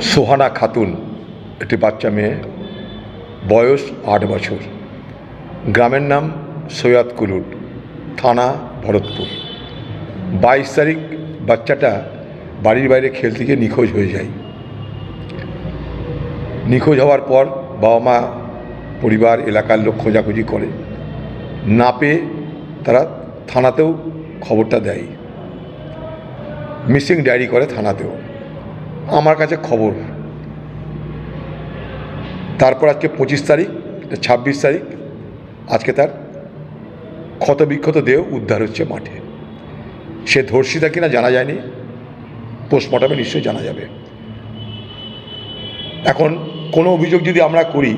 সোহানা খাতুন, একটি বাচ্চা মেয়ে, বয়স আট বছর। গ্রামের নাম সৈয়দ কুলুট, থানা ভরতপুর। বাইশ তারিখ বাচ্চাটা বাড়ির বাইরে খেলতে গিয়ে নিখোঁজ হয়ে যায়। নিখোঁজ হওয়ার পর বাবা মা, পরিবার, এলাকার লোক খোঁজাখুঁজি করে। না পেয়ে তারা থানাতেও খবরটা দেয়। মিসিং ডায়েরি করে থানাতেও। আমার কাছে খবর। তারপর আজকে পঁচিশ তারিখ, ছাব্বিশ তারিখ, আজকে তার ক্ষতবিক্ষত দেহ উদ্ধার হচ্ছে মাঠে। সে ধর্ষিতা কিনা জানা যায়নি পোস্টমর্টমে নিশ্চয়ই জানা যাবে। এখন কোনো অভিযোগ যদি আমরা করি,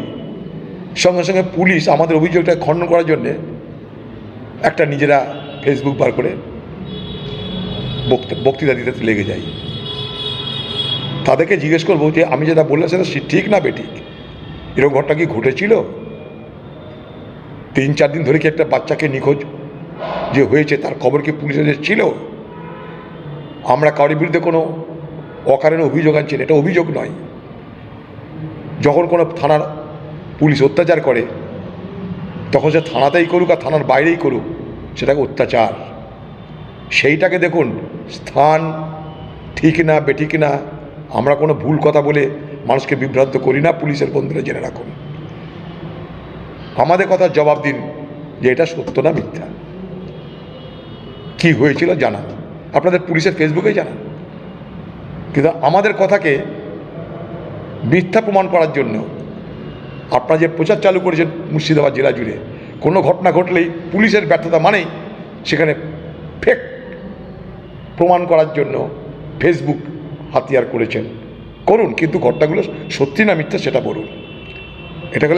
সঙ্গে সঙ্গে পুলিশ আমাদের অভিযোগটা খণ্ডন করার জন্যে একটা নিজেরা ফেসবুক বার করে বক্ত- বক্তৃতা দিতে লেগে যায়। তাদেরকে জিজ্ঞেস করব যে আমি যেটা বললাম সেটা ঠিক না বেঠিক। এরকম ঘটনা কি ঘটেছিল? তিন চার দিন ধরে কি একটা বাচ্চাকে নিখোঁজ যে হয়েছে, তার খবর কি পুলিশের ছিল? আমরা কারোর বিরুদ্ধে কোনো অকারণে অভিযোগ আনছি এটা অভিযোগ নয়। যখন কোনো থানার পুলিশ অত্যাচার করে, তখন সে থানাতেই করুক আর থানার বাইরেই করুক, সেটাকে অত্যাচার। সেইটাকে দেখুন, স্থান ঠিক না, বেঠিক না আমরা কোনো ভুল কথা বলে মানুষকে বিভ্রান্ত করি না, পুলিশের বন্ধুরা জেনে রাখুন। আমাদের কথা জবাব দিন যে এটা সত্য না মিথ্যা। কি হয়েছিল জানান। আপনাদের পুলিশের ফেসবুকে জানান। কিন্তু আমাদের কথাকে মিথ্যা প্রমাণ করার জন্য আপনারা যে প্রচার চালু করেছেন মুর্শিদাবাদ জেলা জুড়ে, কোনো ঘটনা ঘটলেই পুলিশের ব্যর্থতা মানেই সেখানে ফেক প্রমাণ করার জন্য ফেসবুক হাতিয়ার করেছেন। করুন কিন্তু ঘটনাগুলো সত্যি না মিথ্যা সেটা বলুন। এটা